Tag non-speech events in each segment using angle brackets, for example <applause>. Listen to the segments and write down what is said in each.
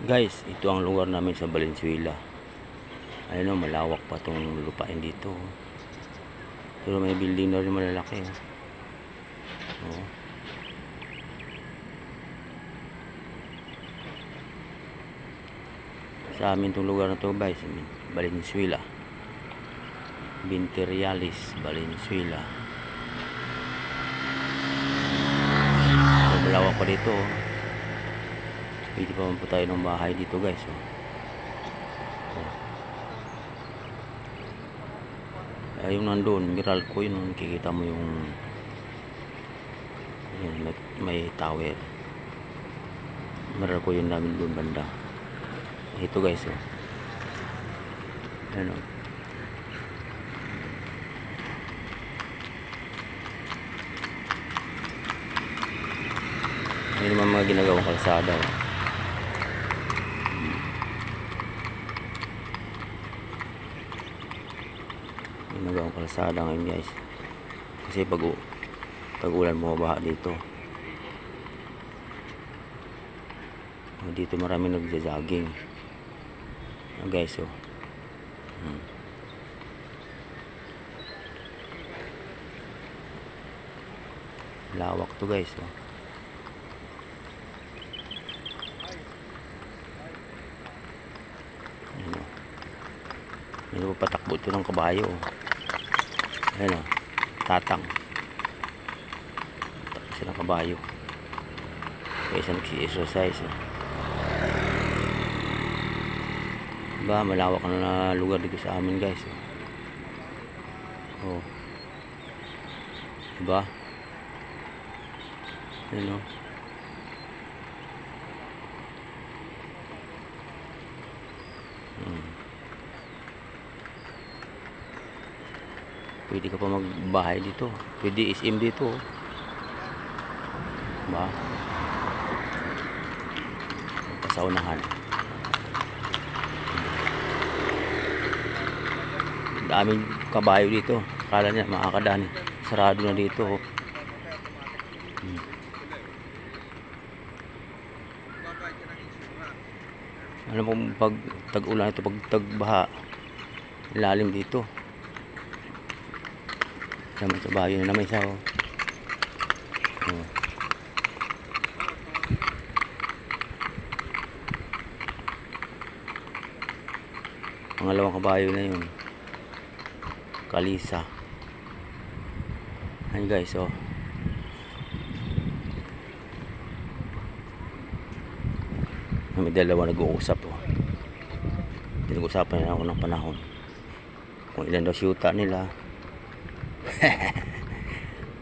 Guys, ito ang lugar namin sa Valenzuela. Ayun o, malawak pa tong lupain dito. Pero may building na rin malalaki. Oh. Sa amin tong lugar na to guys, Valenzuela. Binterialis, Valenzuela. Malawak pa dito. oh. Pwede pa po tayo ng bahay dito guys. Oh. Oh. Ay, yung nandun, miral ko yun. Kikita mo yung yun, may, may tower. Miral ko yun namin doon banda. Ito guys. Oh. Ano? May naman mga ginagawang kalsada. Oh. Ginagawang kalsada ngayon guys kasi pag pag ulan bumabaha dito Oh, dito marami nagja-jogging Ah, guys oh hmm. lawak to guys oh oh. May patakbo ito ng kabayo. oh. Ayan. Tatang. Takbo silang kabayo. Kaya siya nag-exercise. Oh. Diba, malawak na na lugar dito sa amin guys. Oh. oh. Diba? Ayan o. Hmm. Pwede ka pa magbahay dito. Pwede SM dito. Ba? Sa unahan. Daming kabayo dito. Kala niya makakadaan. Sarado na dito. Hmm. Ano pong pag tag-ulan ito, pag tagbaha, lalim dito. Naman sa bayo na naman isa oh. Oh. Pangalawang kabayo na yun. Kalisa. Ayan guys oh. May dalawa nag-uusap oh. Pinag-usapan na ako ng panahon. Kung ilan daw syuta nila.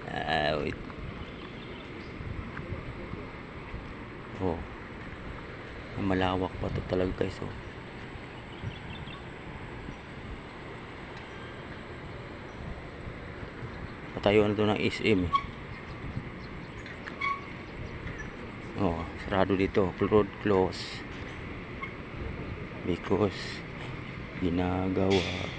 Ah, <laughs> wait. Oh. Malawak pa to talaga guys oh. Patayuan to ng SM eh. Oh, sarado dito. Road close. Because ginagawa.